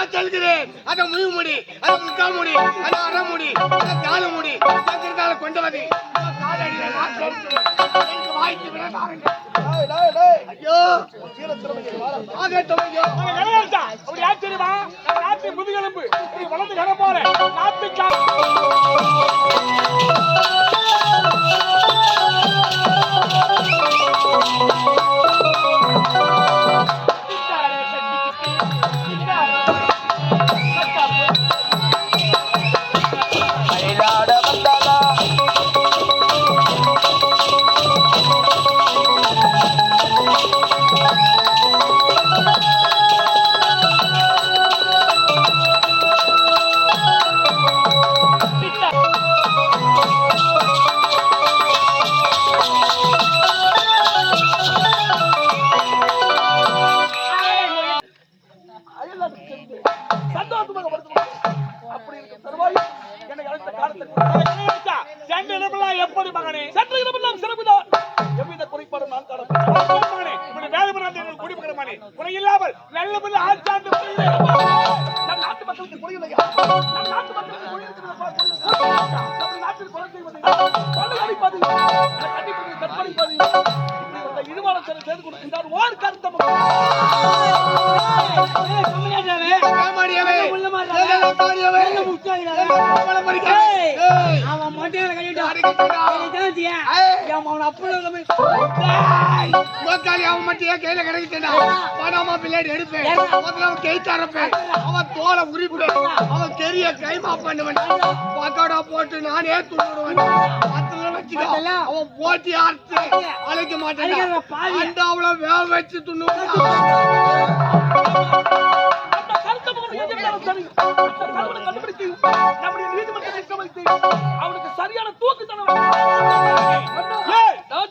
நான் சொல்கிறேன். அந்த முழு முடி அந்த முக்கா முடி அந்த அரை முடி அந்த கால முடி எங்கிருந்தால கொண்டு வந்து அந்த காலடியில நான் சேர்க்கிறேன். எனக்கு சந்தோஷமாக அப்படி இருக்கும் தருவாய் என்னை அழைத்த காலத்தில் சென்ற இடமெல்லாம் எப்படி மகனே? சென்ற இடமெல்லாம் சிறப்புதான். எவ்வித குறைபாடும் நான் காணப்பட்டேன் மகனே இப்படி குறை இல்லாமல் நல்ல நம் நாட்டு மக்களுக்கு குறை இல்லையா நம் நாட்டு மக்களுக்கு குறை நாட்டில் செய்வது அடிப்பது கண்டிப்பது கற்பழிப்பது இப்படி செய்து கொடுக்கின்றார் ஓர் கருத்தம் மட்டும் என் கையில கிடைக்கிட்டா பணமா பிள்ளைடி எடுப்பேன் அவன் கை தரப்பேன் அவன் தோலை உரிப்பேன் அவன் தெரிய கைமா பண்ணுவேன் பக்கோடா போட்டு நானே துண்ணுடுவேன் அவன் போட்டி அறுத்து அழைக்க மாட்டேன். அந்த அவளை வேக வச்சு துண்ணுவேன் அவனுக்கு சரியான தூக்கு நான்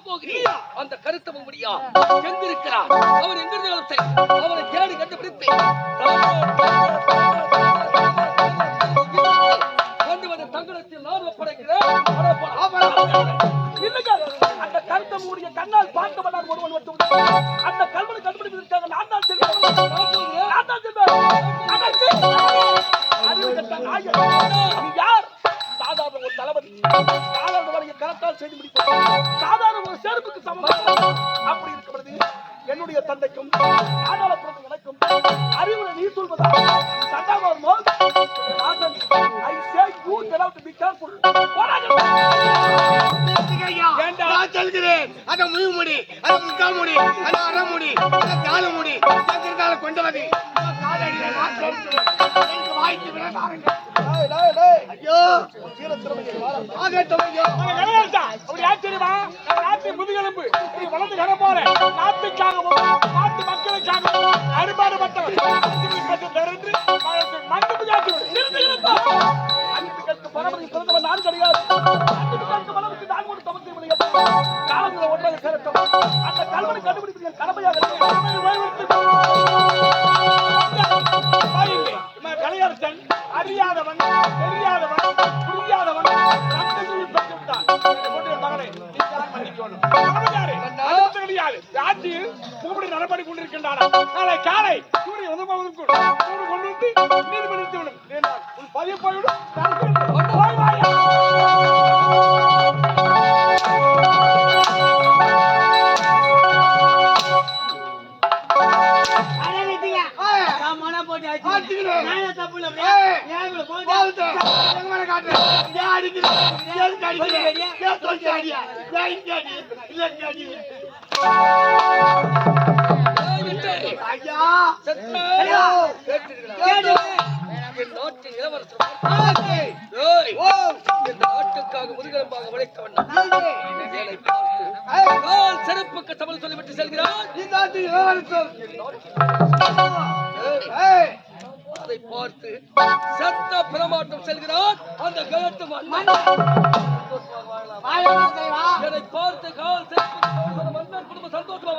போகிறேன். அந்த கருத்த முடியா எங்கிருக்கிறார் அவர் எங்கிருந்தாலும் சரி அவரை தேடி கண்டுபிடித்து கொண்டு வந்த தங்கடத்தில் நான் ஒப்படைக்கிறேன். இல்லைங்க, அந்த கருத்தை மூடிய கண்ணால் பார்த்தவனார் ஒருவன் மட்டும். அந்த கல்வனை கண்டுபிடிப்பதற்காக நான் தான் செல்வேன். நான் தான் செல்வேன். அதான் கரத்தால் செய்து முடிப்போம் சாதாரண ஒரு செருப்புக்கு சமம். அப்படி இருக்கிறது என்னுடைய தந்தைக்கும் ஆதாரத்திற்கும் எனக்கும் அறிவுரை நீ சொல்வதா? சண்டாவர் Rajan I say you develop to be careful நான் சொல்கிறேன். அந்த முழு முடி அந்த முக்கா முடி அந்த அரை முடி அந்த கால முடி எங்கிருந்தால கொண்டு வந்து ஐயோ. தெரியுமா? நாட்டு முதுகெலும்பு. வளர்ந்து போற. நாட்டுக்காகவும், நாட்டு மக்களுக்காகவும் அரும்பாடுபட்டவன். அடுத்த கிடையாது. ஆட்சியில் மூப்படி நடபடி கொண்டிருக்கின்றானா? நாளை காலை சூரியன் உதவுவதற்குள் கொண்டு வந்து நீதிமன்றத்தில் பதிவு ஆச்சுக்கிறேன். ஏய், போகுது. எங்க மேல காட்டு. ஏன் அடிக்கிற? எதுக்கு அடிக்கிற? ஏன் சொல்லிட்டு அடியா? ஏன் இங்க அடி? இல்ல இங்க அடி. ஐயா ஐயோ. என் நாட்டின் இளவரசர் நாட்டுக்காக முதுகெலும்பாக உழைத்தவன் செருப்புக்கு தமிழ் சொல்லிவிட்டு செல்கிறான் இந்த ஆட்சி இளவரசர். பார்த்து சத்த பிரமாட்டம் செல்கிறான் அந்த கலத்து மன்னன். என்னை பார்த்து கால் மன்னர் குடும்ப சந்தோஷமா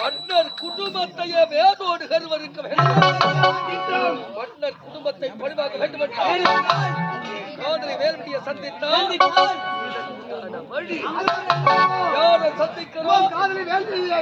மன்னர் குடும்பத்தையே வேதோடு கருவறுக்க வேண்டும். மன்னர் குடும்பத்தை பழிவாக்க வேண்டும் என்றால் காதலை சந்தித்தால் வழி சந்திக்கிறோம். காதலி வேண்டியதில்லை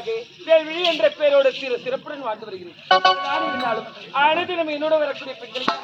மகளாக தேவி என்ற பெயரோடு சிறு சிறப்புடன் வாழ்ந்து வருகிறேன். நான் இருந்தாலும் அனைதினம் என்னோட வரக்கூடிய பெண்களுக்கு